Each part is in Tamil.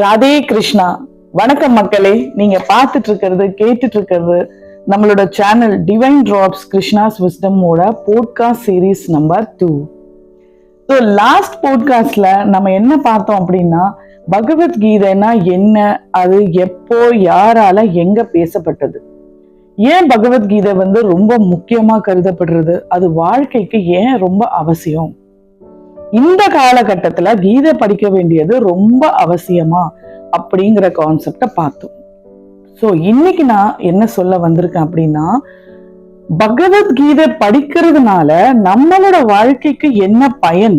ராதே கிருஷ்ணா. வணக்கம் மக்களே. நீங்க பார்த்துட்டு இருக்கிறது கேட்டுட்டு இருக்கிறது நம்மளோட channel divine drops Krishna's விஸ்டமோட podcast series number two so last போட்காஸ்ட்ல நம்ம என்ன பார்த்தோம் அப்படின்னா பகவத்கீதைனா என்ன அது எப்போ யாரால எங்க பேசப்பட்டது? ஏன் பகவத்கீதை வந்து ரொம்ப முக்கியமா கருதப்படுறது? அது வாழ்க்கைக்கு ஏன் ரொம்ப அவசியம்? இந்த காலகட்டத்துல கீதை படிக்க வேண்டியது ரொம்ப அவசியமா அப்படிங்கிற கான்செப்ட பார்த்தோம். ஸோ இன்னைக்கு நான் என்ன சொல்ல வந்திருக்கேன் அப்படின்னா பகவத்கீதை படிக்கிறதுனால நம்மளோட வாழ்க்கைக்கு என்ன பயன்?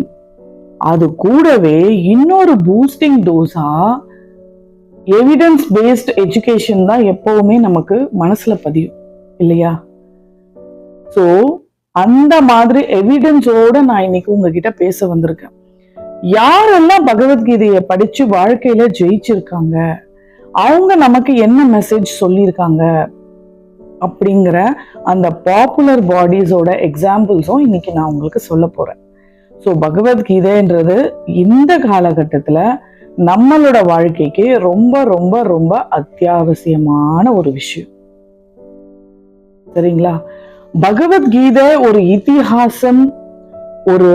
அது கூடவே இன்னொரு boosting dose evidence based education தான் எப்பவுமே நமக்கு மனசுல பதியும் இல்லையா? ஸோ அந்த மாதிரி எவிடன்ஸோட நான் இன்னைக்கு உங்ககிட்ட பேச வந்திருக்கேன். யாரெல்லாம் பகவத்கீதையை படிச்சு வாழ்க்கையில ஜெயிச்சிருக்காங்க? அவங்க நமக்கு என்ன மெசேஜ் சொல்லியிருக்காங்க? அப்படிங்கிற அந்த பாப்புலர் பாடிஸோட எக்ஸாம்பிள்ஸும் இன்னைக்கு நான் உங்களுக்கு சொல்ல போறேன். ஸோ பகவத்கீதைன்றது இந்த காலகட்டத்துல நம்மளோட வாழ்க்கைக்கு ரொம்ப ரொம்ப ரொம்ப அத்தியாவசியமான ஒரு விஷயம். சரிங்களா? பகவத்கீதை ஒரு இத்திஹாசம் ஒரு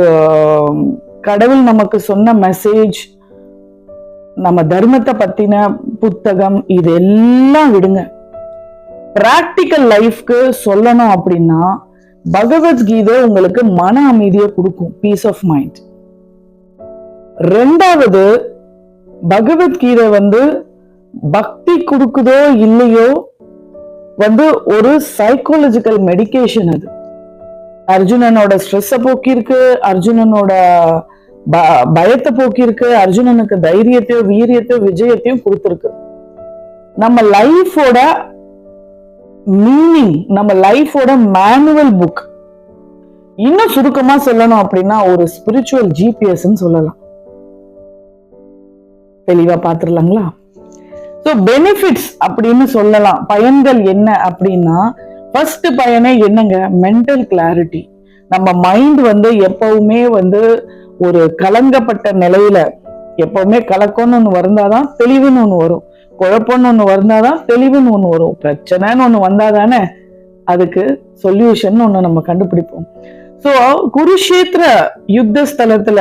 கடவுள் நமக்கு சொன்ன மெசேஜ் நம்ம தர்மத்தை பத்தின புத்தகம் இது எல்லாம் விடுங்க பிராக்டிக்கல் லைஃப்க்கு சொல்லணும் அப்படின்னா பகவத்கீதை உங்களுக்கு மன அமைதியை கொடுக்கும் பீஸ் ஆஃப் மைண்ட் ரெண்டாவது பகவத்கீதை வந்து பக்தி கொடுக்குதோ இல்லையோ வந்து ஒரு சைக்காலஜிக்கல் மெடிகேஷன் அது. அர்ஜுனனோட ஸ்ட்ரெஸ்ஸை போக்கியிருக்கு அர்ஜுனனோட ப- பயத்தை போக்கியிருக்கு அர்ஜுனனுக்கு தைரியத்தையும் வீரியத்தையும் விஜயத்தையும் கொடுத்துருக்கு. நம்ம லைஃபோட மீனிங் நம்ம லைஃபோட மேனுவல் புக் இன்னும் சுருக்கமா சொல்லணும் அப்படின்னா ஒரு ஸ்பிரிச்சுவல் ஜிபிஎஸ்ன்னு சொல்லலாம். தெளிவா பாத்துடலாங்களா ஸோ பெனிஃபிட்ஸ் அப்படின்னு சொல்லலாம். பயன்கள் என்ன அப்படின்னா ஃபர்ஸ்ட் பயனே என்னங்க? மென்டல் கிளாரிட்டி நம்ம மைண்ட் வந்து எப்பவுமே வந்து ஒரு கலங்கப்பட்ட நிலையில எப்பவுமே கலக்கம்னு ஒன்று வந்தாதான் தெளிவுன்னு ஒன்று வரும். குழப்பம்னு ஒன்று வந்தாதான் தெளிவுன்னு ஒன்று வரும். பிரச்சனைன்னு ஒன்று வந்தாதானே அதுக்கு சொல்யூஷன் ஒன்று நம்ம கண்டுபிடிப்போம். ஸோ குருஷேத்திர யுத்த ஸ்தலத்துல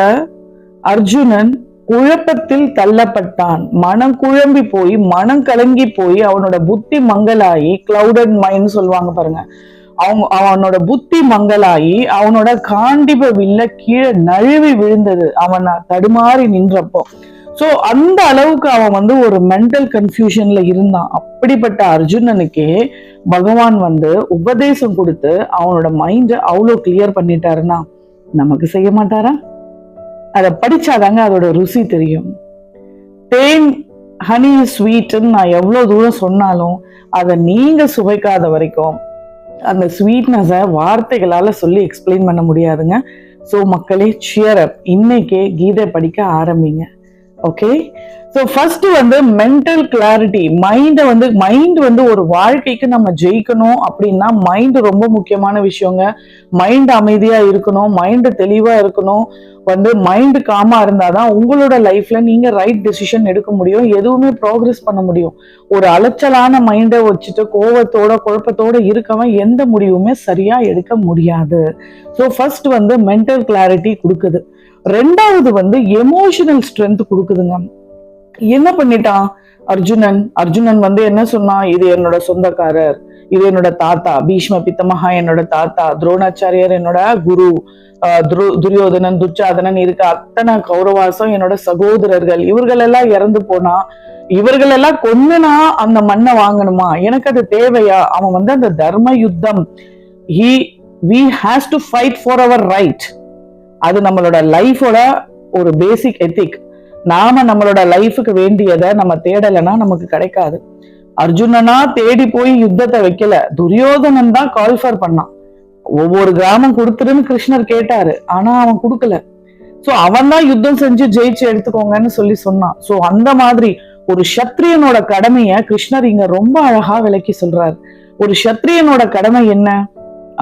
அர்ஜுனன் குழப்பத்தில் தள்ளப்பட்டான். மனம் குழம்பி போய் மனம் கலங்கி போய் அவனோட புத்தி மங்களாகி கிளவுடட் மைண்ட் சொல்லுவாங்க பாருங்க. அவங்க அவனோட புத்தி மங்களாகி அவனோட காண்டிப வில்ல கீழே நழுவி விழுந்தது. அவன் தடுமாறி நின்றப்போ. சோ அந்த அளவுக்கு அவன் வந்து ஒரு மென்டல் கன்ஃபியூஷன்ல இருந்தான். அப்படிப்பட்ட அர்ஜுனனுக்கே பகவான் வந்து உபதேசம் கொடுத்து அவனோட மைண்டை அவ்வளோ கிளியர் பண்ணிட்டாருன்னா நமக்கு செய்ய மாட்டாரா? அதை படிச்சாதாங்க அதோட ருசி தெரியும். தேன் ஹனி ஸ்வீட்டுன்னு நான் எவ்வளோ தூரம் சொன்னாலும் அதை நீங்கள் சுவைக்காத வரைக்கும் அந்த ஸ்வீட்னஸை வார்த்தைகளால் சொல்லி எக்ஸ்பிளைன் பண்ண முடியாதுங்க. ஸோ மக்களே சியர் அப் இன்னைக்கே கீதை படிக்க ஆரம்பிங்க. ஓகே ஸோ ஃபர்ஸ்ட் வந்து மென்டல் கிளாரிட்டி மைண்டை வந்து மைண்ட் வந்து ஒரு வாழ்க்கைக்கு நம்ம ஜெயிக்கணும் அப்படின்னா மைண்டு ரொம்ப முக்கியமான விஷயங்க. மைண்ட் அமைதியா இருக்கணும் மைண்டு தெளிவாக இருக்கணும். வந்து மைண்ட் காமா இருந்தாதான் உங்களோட லைஃப்ல நீங்கள் ரைட் டெசிஷன் எடுக்க முடியும். எதுவுமே ப்ராக்ரெஸ் பண்ண முடியும். ஒரு அலைச்சலான மைண்டை வச்சுட்டு கோவத்தோட குழப்பத்தோட இருக்கவன் எந்த முடிவுமே சரியா எடுக்க முடியாது. ஸோ ஃபர்ஸ்ட் வந்து மென்டல் கிளாரிட்டி கொடுக்குது. ரெண்டாவது வந்து எமோஷனல் ஸ்ட்ரென்த் கொடுக்குதுங்க. என்ன பண்ணிட்டான்? அர்ஜுனன். அர்ஜுனன் வந்து என்ன சொன்னான்? இது என்னோட சொந்தக்காரர். இது என்னோட தாத்தா. பீஷ்ம பித்தமகா என்னோட தாத்தா. துரோணாச்சாரியர் என்னோட குரு. துரு- துரியோதனன் துச்சாதனன் இருக்க அத்தனை கௌரவாசம் என்னோட சகோதரர்கள். இவர்கள் எல்லாம் இறந்து போனா இவர்கள் எல்லாம் கொன்னுனா அந்த மண்ணை வாங்கணுமா? எனக்கு அது தேவையா? அவன் வந்து அந்த தர்ம யுத்தம். He we has to fight for our right அது நம்மளோட லைஃபோட ஒரு பேசிக் எத்திக் நாம நம்மளோட லைஃபுக்கு வேண்டியதை நம்ம தேடலைன்னா நமக்கு கிடைக்காது. அர்ஜுனனா தேடி போய் யுத்தத்தை வைக்கல. துரியோதனன் தான் கால்ஃபர் பண்ணான். ஒவ்வொரு கிராமம் கொடுத்துருன்னு கிருஷ்ணர் கேட்டாரு. ஆனா அவன் கொடுக்கல. சோ அவன் தான் யுத்தம் செஞ்சு ஜெயிச்சு எடுத்துக்கோங்கன்னு சொல்லி சொன்னான். சோ அந்த மாதிரி ஒரு சத்திரியனோட கடமைய கிருஷ்ணர் இங்க ரொம்ப அழகா விளக்கி சொல்றாரு. ஒரு சத்திரியனோட கடமை என்ன?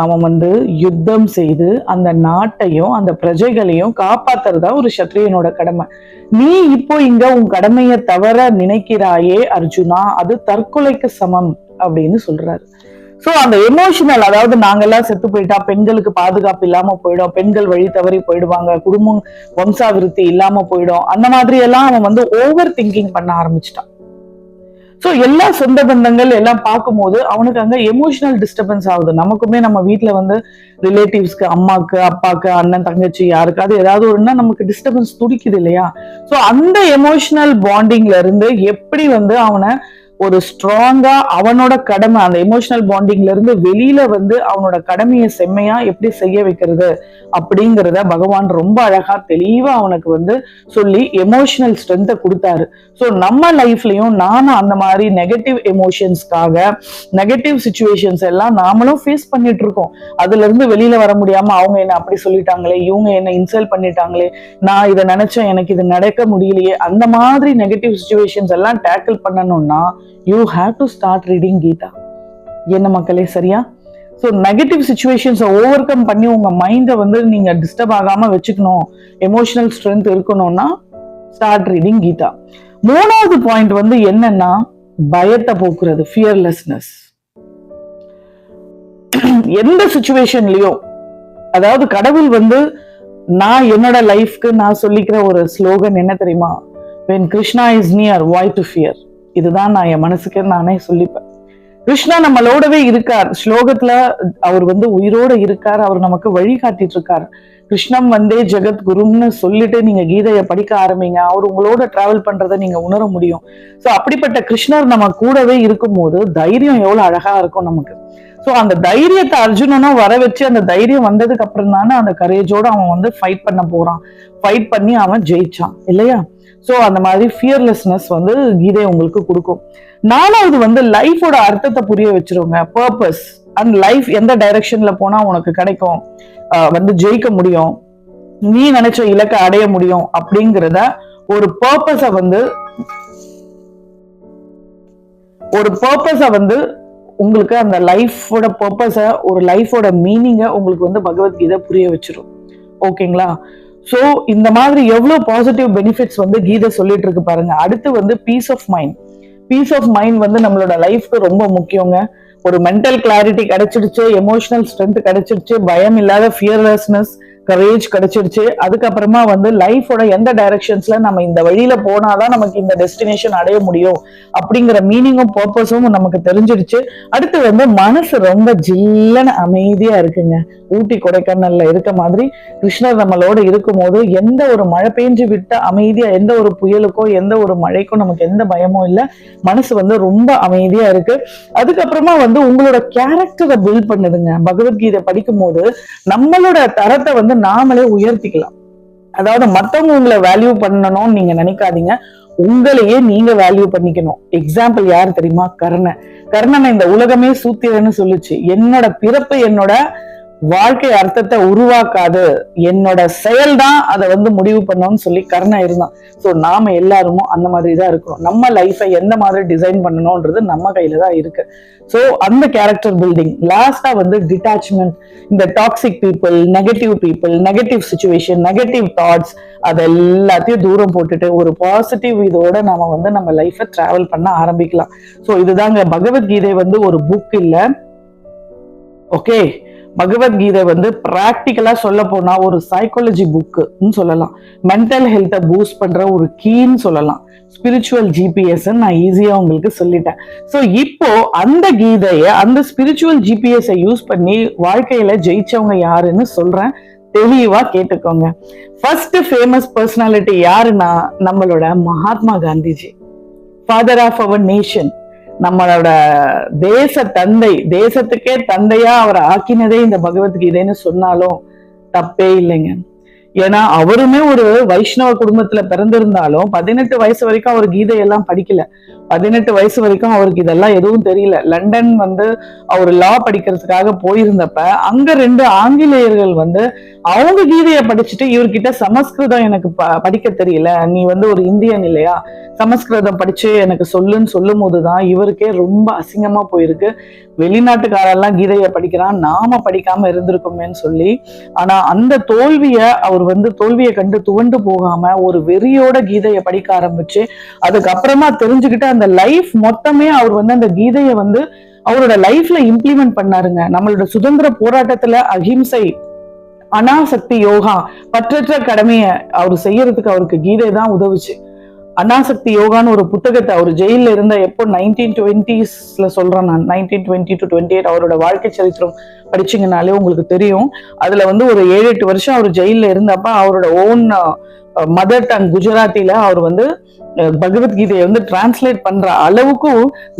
அவன் வந்து யுத்தம் செய்து அந்த நாட்டையும் அந்த பிரஜைகளையும் காப்பாத்துறதா ஒரு சத்திரியனோட கடமை. நீ இப்போ இங்க உன் கடமையை தவற நினைக்கிறாயே அர்ஜுனா அது தற்கொலைக்கு சமம் அப்படின்னு சொல்றாரு. சோ அந்த எமோஷனல் அதாவது நாங்கெல்லாம் செத்து போயிட்டா பெண்களுக்கு பாதுகாப்பு இல்லாம போயிடும் பெண்கள் வழி தவறி போயிடுவாங்க குடும்பம் வம்சாவிருத்தி இல்லாம போயிடும் அந்த மாதிரி எல்லாம் அவன் வந்து ஓவர் திங்கிங் பண்ண ஆரம்பிச்சிட்டான். சோ எல்லா சொந்த பந்தங்கள் எல்லாம் பார்க்கும்போது அவனுக்கு அங்க எமோஷனல் டிஸ்டர்பன்ஸ் ஆகுது. நமக்குமே நம்ம வீட்டில் வந்து ரிலேட்டிவ்ஸ்க்கு அம்மாக்கு அப்பாக்கு அண்ணன் தங்கச்சி யாருக்காவது ஏதாவது ஒருன்னா நமக்கு டிஸ்டர்பன்ஸ் துடிக்குது இல்லையா? சோ அந்த எமோஷனல் பாண்டிங்ல இருந்து எப்படி வந்து அவனை ஒரு ஸ்ட்ராங்கா அவனோட கடமை அந்த எமோஷனல் பாண்டிங்ல இருந்து வெளியில வந்து அவனோட கடமையை செம்மையா எப்படி செய்ய வைக்கிறது அப்படிங்கிறத பகவான் ரொம்ப அழகா தெளிவா அவனுக்கு வந்து சொல்லி எமோஷனல் ஸ்ட்ரென்த்தை கொடுத்தாரு. ஸோ நம்ம லைஃப்லயும் நாம அந்த மாதிரி நெகட்டிவ் எமோஷன்ஸ்க்காக நெகட்டிவ் சுச்சுவேஷன்ஸ் எல்லாம் நாமளும் ஃபேஸ் பண்ணிட்டு இருக்கோம். அதுல இருந்து வெளியில வர முடியாம அவங்க என்ன அப்படி சொல்லிட்டாங்களே இவங்க என்ன இன்சல்ட் பண்ணிட்டாங்களே நான் இதை நினைச்சேன் எனக்கு இது நடக்க முடியலையே அந்த மாதிரி நெகட்டிவ் சுச்சுவேஷன்ஸ் எல்லாம் டேக்கிள் பண்ணணும்னா you have to start reading Gita என்ன மக்களே சரியா? ஸோ நெகட்டிவ் சுச்சுவேஷன்ஸை ஓவர் கம் பண்ணி உங்க மைண்டை வந்து நீங்க டிஸ்டர்ப் ஆகாம வச்சுக்கணும். எமோஷனல் ஸ்ட்ரென்த் இருக்கணும்னா ஸ்டார்ட் ரீடிங் கீதா மூணாவது பாயிண்ட் வந்து என்னன்னா பயத்தை போக்குறது ஃபியர்லெஸ்னஸ் எந்த சுச்சுவேஷன்லயும் அதாவது கடவுள் வந்து நான் என்னோட லைஃப்க்கு நான் சொல்லிக்கிற ஒரு ஸ்லோகன் என்ன தெரியுமா? When Krishna is near why to fear இதுதான் நான் என் மனசுக்கு நானே சொல்லிப்பேன். கிருஷ்ணா நம்மளோடவே இருக்கார். ஸ்லோகத்துல அவர் வந்து உயிரோட இருக்கார். அவர் நமக்கு வழி காட்டிட்டு இருக்கார் கிருஷ்ணம் வந்தே ஜெகத் குருன்னு சொல்லிட்டு நீங்க கீதையை படிக்க ஆரம்பிங்க. அவர் உங்களோட டிராவல் பண்றதை நீங்க உணர முடியும். சோ அப்படிப்பட்ட கிருஷ்ணர் நம்ம கூடவே இருக்கும்போது தைரியம் எவ்வளவு அழகா இருக்கும் நமக்கு. சோ அந்த தைரியத்தை அர்ஜுனனும் வர வச்சு அந்த தைரியம் வந்ததுக்கு அப்புறம் தானே அந்த கரேஜோட அவன் வந்து ஃபைட் பண்ண போறான். ஃபைட் பண்ணி அவன் ஜெயிச்சான். இல்லையா? சோ அந்த மாதிரி ஃபியர்லெஸ்னஸ் வந்து கீதை உங்களுக்கு கொடுக்கும். நாலாவது வந்து லைஃபோட அர்த்தத்தை புரிய வச்சிருங்க. பர்பஸ் அண்ட் லைஃப் எந்த டைரக்ஷன்ல போனா உனக்கு கிடைக்கும். வந்து ஜெயிக்க முடியும். நீ நினைச்ச இலக்கை அடைய முடியும் அப்படிங்கிறத ஒரு பர்பஸ வந்து ஒரு பர்பஸ வந்து உங்களுக்கு அந்த லைஃபோட பர்பஸ ஒரு லைஃபோட மீனிங்கை உங்களுக்கு வந்து பகவத்கீதை புரிய வச்சிரும். ஓகேங்களா சோ இந்த மாதிரி எவ்வளவு பாசிட்டிவ் பெனிஃபிட்ஸ் வந்து கீதை சொல்லிட்டு இருக்கு பாருங்க. அடுத்து வந்து peace of mind peace of mind வந்து நம்மளோட லைஃப்க்கு ரொம்ப முக்கியங்க. ஒரு மென்டல் கிளாரிட்டி கிடைச்சிடுச்சு எமோஷனல் ஸ்ட்ரென்த் கிடைச்சிடுச்சு பயம் இல்லாத ஃபியர்லெஸ்னஸ் கரேஜ் கிடைச்சிருச்சு அதுக்கப்புறமா வந்து லைஃபோட எந்த டைரக்ஷன்ஸ்ல நம்ம இந்த வழியில போனாதான் நமக்கு இந்த டெஸ்டினேஷன் அடைய முடியும் அப்படிங்கிற மீனிங்கும் பர்பஸும் நமக்கு தெரிஞ்சிருச்சு அடுத்து வந்து மனசு ரொம்ப ஜில்லன அமைதியா இருக்குங்க. ஊட்டி கொடைக்கானல்ல இருக்க மாதிரி கிருஷ்ணர் நம்மளோட இருக்கும்போது எந்த ஒரு மழை பெஞ்சு விட்ட அமைதியா எந்த ஒரு புயலுக்கோ எந்த ஒரு மழைக்கும் நமக்கு எந்த பயமும் இல்லை. மனசு வந்து ரொம்ப அமைதியா இருக்கு. அதுக்கப்புறமா வந்து உங்களோட கேரக்டரை பில்ட் பண்ணுதுங்க. பகவத்கீதை படிக்கும் போது நம்மளோட தரத்தை வந்து நாமளே உயர்த்திக்கலாம். அதாவது மத்தவங்க உங்களை வேல்யூ பண்ணணும்னு நீங்க நினைக்காதீங்க. உங்களையே நீங்க வேல்யூ பண்ணிக்கணும். எக்ஸாம்பிள் யார் தெரியுமா? கர்ணன். கர்ணனை இந்த உலகமே சூத்திரன்னு சொல்லுச்சு. என்னோட பிறப்பு என்னோட வாழ்க்கை அர்த்தத்தை உருவாக்காது. என்னோட செயல் தான் அதை வந்து முடிவு பண்ணோம்னு சொல்லி கருணை இருந்தான். ஸோ நாம எல்லாருமோ அந்த மாதிரி தான் இருக்கிறோம். நம்ம லைஃபை எந்த மாதிரி டிசைன் பண்ணணும்ன்றது நம்ம கையில தான் இருக்கு. ஸோ அந்த கேரக்டர் பில்டிங் லாஸ்டா வந்து டிட்டாச்மெண்ட் இந்த toxic people negative people negative situation negative thoughts அது எல்லாத்தையும் தூரம் போட்டுட்டு ஒரு பாசிட்டிவ் இதோட நாம வந்து நம்ம லைஃப்பை டிராவல் பண்ண ஆரம்பிக்கலாம். ஸோ இதுதாங்க பகவத்கீதை வந்து ஒரு புக் இல்லை. ஓகே பகவத்கீதை வந்து பிராக்டிக்கலா சொல்ல போனா ஒரு சைக்காலஜி புக்குன்னு சொல்லலாம். மென்டல் ஹெல்த்தை பூஸ்ட் பண்ற ஒரு கீன்னு சொல்லலாம். ஸ்பிரிச்சுவல் ஜிபிஎஸ் நான் ஈஸியா உங்களுக்கு சொல்லிட்டேன். ஸோ இப்போ அந்த கீதையை அந்த ஸ்பிரிச்சுவல் ஜிபிஎஸ் யூஸ் பண்ணி வாழ்க்கையில ஜெயிச்சவங்க யாருன்னு சொல்றேன். தெளிவா கேட்டுக்கோங்க. ஃபர்ஸ்ட் ஃபேமஸ் பர்சனாலிட்டி யாருன்னா நம்மளோட Mahatma Gandhiji. Father of our nation நம்மளோட தேச தந்தை தேசத்துக்கே தந்தையா அவரை ஆக்கினதே இந்த பகவத்கீதைன்னு சொன்னாலும் தப்பே இல்லைங்க. ஏன்னா அவருமே ஒரு வைஷ்ணவ குடும்பத்துல பிறந்திருந்தாலும் பதினெட்டு வயசு வரைக்கும் அவர் கீதையெல்லாம் படிக்கல. பதினெட்டு வயசு வரைக்கும் அவருக்கு இதெல்லாம் எதுவும் தெரியல. லண்டன் வந்து அவர் லா படிக்கிறதுக்காக போயிருந்தப்ப அங்க ரெண்டு ஆங்கிலேயர்கள் வந்து அவங்க கீதையை படிச்சுட்டு இவர்கிட்ட சமஸ்கிருதம் எனக்கு படிக்க தெரியல. நீ வந்து ஒரு இந்தியன் இல்லையா? சமஸ்கிருதம் படிச்சு எனக்கு சொல்லுன்னு சொல்லும் போதுதான் இவருக்கே ரொம்ப அசிங்கமா போயிருக்கு. வெளிநாட்டுக்காரெல்லாம் கீதையை படிக்கிறான் நாம படிக்காம இருந்திருக்கோமேன்னு சொல்லி ஆனா அந்த தோல்விய அவர் வந்து தோல்வியை கண்டு துவண்டு போகாம ஒரு வெறியோட கீதையை படிக்க ஆரம்பிச்சு அதுக்கப்புறமா தெரிஞ்சுக்கிட்டு அந்த லைஃப் மொத்தமே அவர் வந்து அந்த கீதையை வந்து அவரோட லைஃப்ல இம்ப்ளிமெண்ட் பண்ணாருங்க. நம்மளோட சுதந்திர போராட்டத்துல அகிம்சை அனாசக்தி யோகா பற்றற்ற கடமையை அவர் செய்யறதுக்கு அவருக்கு கீதை தான் உதவுச்சு. அனாசக்தி யோகான்னு ஒரு புத்தகத்தை அவர் ஜெயில இருந்த எப்போ நைன்டீன் டுவெண்ட்டிஸ்ல சொல்றேன் நான். Nineteen twenty to twenty eight அவரோட வாழ்க்கை சரித்திரம் படிச்சிங்கனாலே உங்களுக்கு தெரியும். அதுல வந்து ஒரு ஏழு எட்டு வருஷம் அவர் ஜெயில இருந்தப்ப அவரோட ஓன் மதர் டங் குஜராத்தில அவர் வந்து பகவத்கீதையை வந்து டிரான்ஸ்லேட் பண்ற அளவுக்கு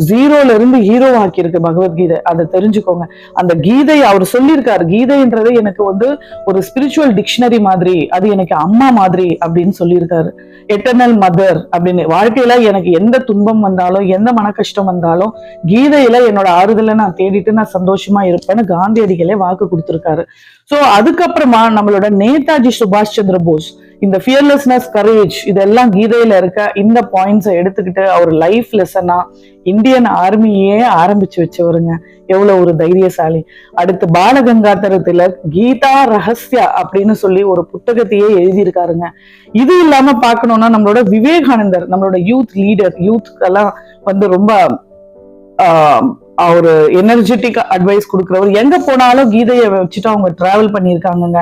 ஜீரோல இருந்து ஹீரோ ஆக்கியிருக்கு பகவத்கீதை. அதை தெரிஞ்சுக்கோங்க. அந்த கீதை அவர் சொல்லியிருக்காரு. கீதைன்றது எனக்கு வந்து ஒரு ஸ்பிரிச்சுவல் டிக்ஷனரி மாதிரி அது எனக்கு அம்மா மாதிரி அப்படின்னு சொல்லியிருக்காரு. எட்டர்னல் மதர் அப்படின்னு. வாழ்க்கையில எனக்கு எந்த துன்பம் வந்தாலும் எந்த மன கஷ்டம் வந்தாலும் கீதையில என்னோட ஆறுதலை நான் தேடிட்டு நான் சந்தோஷமா இருப்பேன்னு காந்தியடிகளே வாக்கு கொடுத்திருக்காரு. சோ அதுக்கப்புறமா நம்மளோட நேதாஜி சுபாஷ் சந்திர போஸ் இந்த ஃபியர்லெஸ்னஸ் கரேஜ் இதெல்லாம் கீதையில இருக்க இந்த பாயிண்ட்ஸை எடுத்துக்கிட்டு அவர் லைஃப் லெசனா இந்தியன் ஆர்மியே ஆரம்பிச்சு வச்சவருங்க. எவ்வளவு ஒரு தைரியசாலி. அடுத்து பாலகங்காதரத்துல கீதா ரகசியா அப்படின்னு சொல்லி ஒரு புத்தகத்தையே எழுதியிருக்காருங்க. இது இல்லாம பார்க்கணும்னா நம்மளோட விவேகானந்தர் நம்மளோட யூத் லீடர் யூத்க்கெல்லாம் வந்து ரொம்ப ஆஹ், ஒரு எனர்ஜெட்டிக் அட்வைஸ் கொடுக்குறவர். எங்க போனாலும் கீதையை வச்சுட்டு அவங்க டிராவல் பண்ணியிருக்காங்கங்க.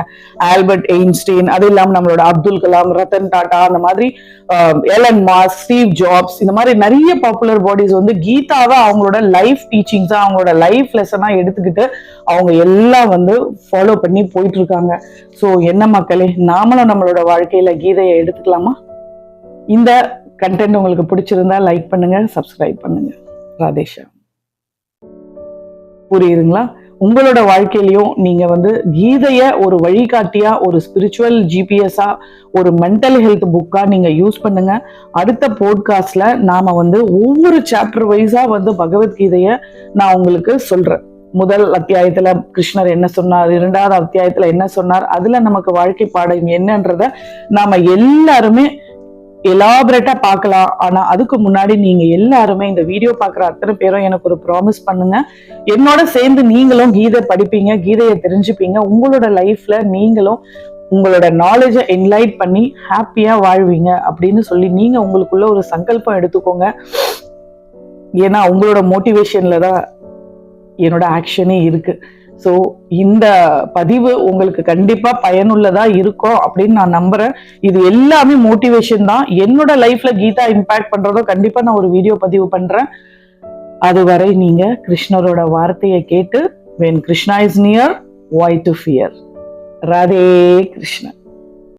ஆல்பர்ட் எயின்ஸ்டீன் அது இல்லாம நம்மளோட அப்துல் கலாம் ரத்தன் டாடா அந்த மாதிரி எலன் மாஸ் ஸ்டீவ் ஜாப்ஸ் இந்த மாதிரி நிறைய பாப்புலர் பாடிஸ் வந்து கீதாவை அவங்களோட லைஃப் டீச்சிங்ஸா அவங்களோட லைஃப் லெசனா எடுத்துக்கிட்டு அவங்க எல்லாம் வந்து ஃபாலோ பண்ணி போயிட்டு இருக்காங்க ஸோ என்ன மக்களே நாமளும் நம்மளோட வாழ்க்கையில கீதையை எடுத்துக்கலாமா? இந்த கண்டென்ட் உங்களுக்கு பிடிச்சிருந்தா லைக் பண்ணுங்க சப்ஸ்கிரைப் பண்ணுங்க. ராதேஷா. புரியுதுங்களா? உங்களோட வாழ்க்கையிலையும் நீங்கள் வந்து கீதையை ஒரு வழிகாட்டியா ஒரு ஸ்பிரிச்சுவல் ஜிபிஎஸ்ஸா ஒரு மென்டல் ஹெல்த் புக்காக நீங்கள் யூஸ் பண்ணுங்க. அடுத்த போட்காஸ்டில் நாம் வந்து ஒவ்வொரு சாப்டர் வைஸாக வந்து பகவத்கீதையை நான் உங்களுக்கு சொல்கிறேன் முதல் அத்தியாயத்தில் கிருஷ்ணர் என்ன சொன்னார்? இரண்டாவது அத்தியாயத்தில் என்ன சொன்னார்? அதில் நமக்கு வாழ்க்கை பாடம் என்னன்றத நாம எல்லாருமே எலாபரேட்டா பார்க்கலாம். ஆனா அதுக்கு முன்னாடி நீங்க எல்லாருமே இந்த வீடியோ பார்க்குற அத்தனை பேரும் எனக்கு ஒரு ப்ராமிஸ் பண்ணுங்க. என்னோட சேர்ந்து நீங்களும் கீதை படிப்பீங்க கீதையை தெரிஞ்சுப்பீங்க. உங்களோட லைஃப்ல நீங்களும் உங்களோட நாலேஜை என்லைட் பண்ணி ஹாப்பியா வாழ்வீங்க அப்படின்னு சொல்லி நீங்க உங்களுக்குள்ள ஒரு சங்கல்பம் எடுத்துக்கோங்க. ஏன்னா உங்களோட மோட்டிவேஷன்ல தான் என்னோட ஆக்ஷனே இருக்கு. ஸோ இந்த பதிவு உங்களுக்கு கண்டிப்பா பயனுள்ளதா இருக்கும் அப்படின்னு நான் நம்புறேன். இது எல்லாமே மோட்டிவேஷன் தான். என்னோட லைஃப்ல கீதா இம்பாக்ட் பண்றதோ கண்டிப்பா நான் ஒரு வீடியோ பதிவு பண்றேன். அதுவரை நீங்க கிருஷ்ணரோட வார்த்தையை கேட்டு when Krishna is near why to fear Radhe Krishnan.